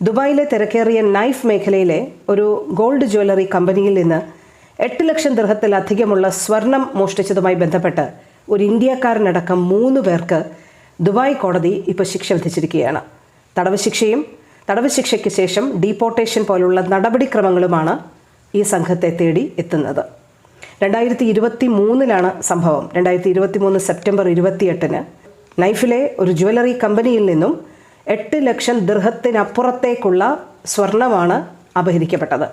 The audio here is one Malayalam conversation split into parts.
ദുബായിലെ തിരക്കേറിയ നൈഫ് മേഖലയിലെ ഒരു ഗോൾഡ് ജ്വല്ലറി കമ്പനിയിൽ നിന്ന് എട്ട് ലക്ഷം ദൃഹത്തിലധികമുള്ള സ്വർണം മോഷ്ടിച്ചതുമായി ബന്ധപ്പെട്ട് ഒരു ഇന്ത്യക്കാരനടക്കം മൂന്ന് പേർക്ക് ദുബായ് കോടതി ഇപ്പോൾ ശിക്ഷ വിധിച്ചിരിക്കുകയാണ്. തടവ് ശിക്ഷയും തടവ് ശിക്ഷയ്ക്ക് ശേഷം ഡീപ്പോർട്ടേഷൻ പോലുള്ള നടപടിക്രമങ്ങളുമാണ് ഈ സംഘത്തെ തേടി എത്തുന്നത്. രണ്ടായിരത്തി ഇരുപത്തി മൂന്നിലാണ് സംഭവം. രണ്ടായിരത്തി ഇരുപത്തി മൂന്ന് സെപ്റ്റംബർ ഇരുപത്തിയെട്ടിന് നൈഫിലെ ഒരു ജ്വല്ലറി കമ്പനിയിൽ നിന്നും എട്ട് ലക്ഷം ദൃഹത്തിനപ്പുറത്തേക്കുള്ള സ്വർണമാണ് അപഹരിക്കപ്പെട്ടത്.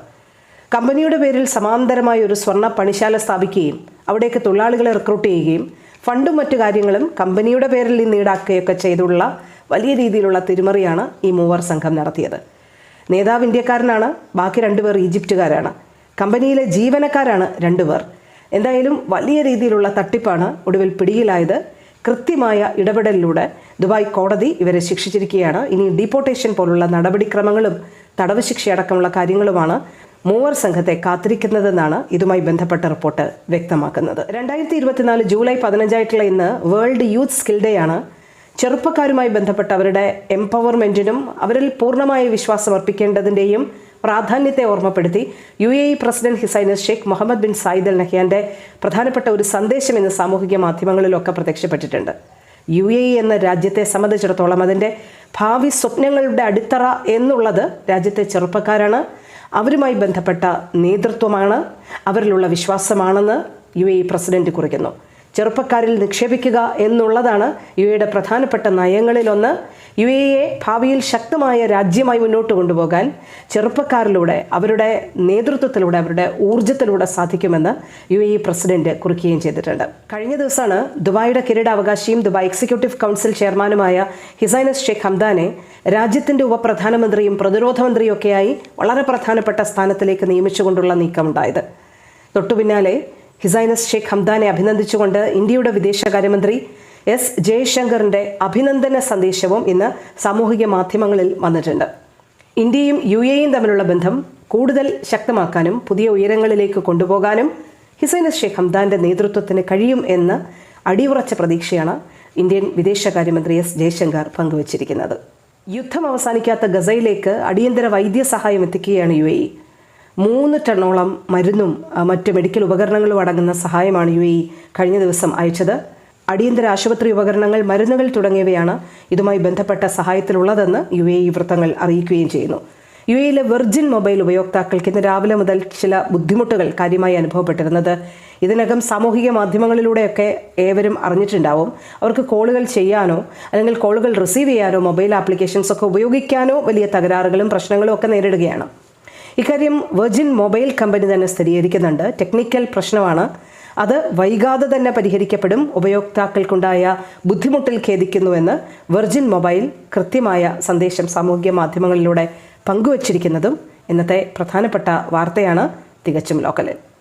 കമ്പനിയുടെ പേരിൽ സമാന്തരമായ ഒരു സ്വർണ പണിശാല സ്ഥാപിക്കുകയും അവിടേക്ക് തൊഴിലാളികളെ റിക്രൂട്ട് ചെയ്യുകയും ഫണ്ടും മറ്റു കാര്യങ്ങളും കമ്പനിയുടെ പേരിൽ നിന്ന് ഈടാക്കുകയൊക്കെ ചെയ്തുള്ള വലിയ രീതിയിലുള്ള തിരിമറിയാണ് ഈ മൂവർ സംഘം നടത്തിയത്. നേതാവ് ഇന്ത്യക്കാരനാണ് ബാക്കി രണ്ടുപേർ ഈജിപ്തുകാരാണ്. കമ്പനിയിലെ ജീവനക്കാരാണ് രണ്ടുപേർ. എന്തായാലും വലിയ രീതിയിലുള്ള തട്ടിപ്പാണ് ഒടുവിൽ പിടിയിലായത്. കൃത്യമായ ഇടപെടലിലൂടെ ദുബായ് കോടതി ഇവരെ ശിക്ഷിച്ചിരിക്കുകയാണ്. ഇനി ഡീപ്പോർട്ടേഷൻ പോലുള്ള നടപടിക്രമങ്ങളും തടവ് ശിക്ഷയടക്കമുള്ള കാര്യങ്ങളുമാണ് മൂവർ സംഘത്തെ കാത്തിരിക്കുന്നതെന്നാണ് ഇതുമായി ബന്ധപ്പെട്ട റിപ്പോർട്ട് വ്യക്തമാക്കുന്നത്. രണ്ടായിരത്തി ഇരുപത്തിനാല് ജൂലൈ പതിനഞ്ചായിട്ടുള്ള ഇന്ന് വേൾഡ് യൂത്ത് സ്കിൽ ഡേ ആണ്. ചെറുപ്പക്കാരുമായി ബന്ധപ്പെട്ട അവരുടെ എംപവർമെന്റിനും അവരിൽ പൂർണമായ വിശ്വാസം അർപ്പിക്കേണ്ടതിന്റെയും പ്രാധാന്യത്തെ ഓർമ്മപ്പെടുത്തി U A E president his highness Sheikh Mohamed bin Zayed Al നഹ്യാന്റെ പ്രധാനപ്പെട്ട ഒരു സന്ദേശം ഇന്ന് സാമൂഹിക മാധ്യമങ്ങളിലൊക്കെ പ്രത്യക്ഷപ്പെട്ടിട്ടുണ്ട്. യു എ ഇ എന്ന രാജ്യത്തെ സംബന്ധിച്ചിടത്തോളം അതിന്റെ ഭാവി സ്വപ്നങ്ങളുടെ അടിത്തറ എന്നുള്ളത് രാജ്യത്തെ ചെറുപ്പക്കാരാണ് അവരുമായി ബന്ധപ്പെട്ട നേതൃത്വമാണ് അവരിലുള്ള വിശ്വാസമാണെന്ന് യു എ ഇ പ്രസിഡന്റ് കുറിക്കുന്നു. ചെറുപ്പക്കാരിൽ നിക്ഷേപിക്കുക എന്നുള്ളതാണ് യു എയുടെ പ്രധാനപ്പെട്ട നയങ്ങളിലൊന്ന്. യു എയെ ഭാവിയിൽ ശക്തമായ രാജ്യമായി മുന്നോട്ട് കൊണ്ടുപോകാൻ ചെറുപ്പക്കാരിലൂടെ അവരുടെ നേതൃത്വത്തിലൂടെ അവരുടെ ഊർജത്തിലൂടെ സാധിക്കുമെന്ന് യു എ പ്രസിഡന്റ് കുറിക്കുകയും ചെയ്തിട്ടുണ്ട്. കഴിഞ്ഞ ദിവസമാണ് ദുബായിയുടെ കിരീടാവകാശിയും ദുബായ് എക്സിക്യൂട്ടീവ് കൗൺസിൽ ചെയർമാനുമായ ഹിസൈനസ് ഷെയ്ഖ് ഹംദാനെ രാജ്യത്തിന്റെ ഉപപ്രധാനമന്ത്രിയും പ്രതിരോധ മന്ത്രിയൊക്കെയായി വളരെ പ്രധാനപ്പെട്ട സ്ഥാനത്തിലേക്ക് നിയമിച്ചുകൊണ്ടുള്ള നീക്കമുണ്ടായത്. തൊട്ടുപിന്നാലെ ഹിസൈനസ് ഷെയ്ഖ് ഹംദാനെ അഭിനന്ദിച്ചുകൊണ്ട് ഇന്ത്യയുടെ വിദേശകാര്യമന്ത്രി എസ് ജയശങ്കറിന്റെ അഭിനന്ദന സന്ദേശവും ഇന്ന് സാമൂഹിക മാധ്യമങ്ങളിൽ വന്നിട്ടുണ്ട്. ഇന്ത്യയും യു എയും തമ്മിലുള്ള ബന്ധം കൂടുതൽ ശക്തമാക്കാനും പുതിയ ഉയരങ്ങളിലേക്ക് കൊണ്ടുപോകാനും ഹിസൈനസ് ഷെയ്ഖ് ഹംദാന്റെ നേതൃത്വത്തിന് കഴിയും എന്ന് അടിയുറച്ച പ്രതീക്ഷയാണ് ഇന്ത്യൻ വിദേശകാര്യമന്ത്രി എസ് ജയശങ്കർ പങ്കുവച്ചിരിക്കുന്നത്. യുദ്ധം അവസാനിക്കാത്ത ഗസയിലേക്ക് അടിയന്തര വൈദ്യസഹായം എത്തിക്കുകയാണ് യു എ മൂന്ന് ടണ്ണോളം മരുന്നും മറ്റ് മെഡിക്കൽ ഉപകരണങ്ങളും അടങ്ങുന്ന സഹായമാണ് യു കഴിഞ്ഞ ദിവസം അയച്ചത്. അടിയന്തര ആശുപത്രി ഉപകരണങ്ങൾ മരുന്നുകൾ തുടങ്ങിയവയാണ് ഇതുമായി ബന്ധപ്പെട്ട സഹായത്തിലുള്ളതെന്ന് യു എ ഇ വൃത്തങ്ങൾ അറിയിക്കുകയും ചെയ്യുന്നു. യു എയിലെ വെർജിൻ മൊബൈൽ ഉപയോക്താക്കൾക്ക് ഇന്ന് രാവിലെ മുതൽ ചില ബുദ്ധിമുട്ടുകൾ കാര്യമായി അനുഭവപ്പെട്ടിരുന്നത്. ഇതിനകം സാമൂഹിക മാധ്യമങ്ങളിലൂടെയൊക്കെ ഏവരും അറിഞ്ഞിട്ടുണ്ടാവും. അവർക്ക് കോളുകൾ ചെയ്യാനോ അല്ലെങ്കിൽ കോളുകൾ റിസീവ് ചെയ്യാനോ മൊബൈൽ ആപ്ലിക്കേഷൻസ് ഒക്കെ ഉപയോഗിക്കാനോ വലിയ തകരാറുകളും പ്രശ്നങ്ങളും ഒക്കെ നേരിടുകയാണ്. ഇക്കാര്യം വെർജിൻ മൊബൈൽ കമ്പനി തന്നെ സ്ഥിരീകരിക്കുന്നുണ്ട്. ടെക്നിക്കൽ പ്രശ്നമാണ്. അത് വൈകാതെ തന്നെ പരിഹരിക്കപ്പെടും. ഉപയോക്താക്കൾക്കുണ്ടായ ബുദ്ധിമുട്ടിൽ ഖേദിക്കുന്നുവെന്ന് വെർജിൻ മൊബൈൽ കൃത്യമായ സന്ദേശം സാമൂഹിക മാധ്യമങ്ങളിലൂടെ പങ്കുവച്ചിരിക്കുന്നതും ഇന്നത്തെ പ്രധാനപ്പെട്ട വാർത്തയാണ് തികച്ചും ലോക്കലിൽ.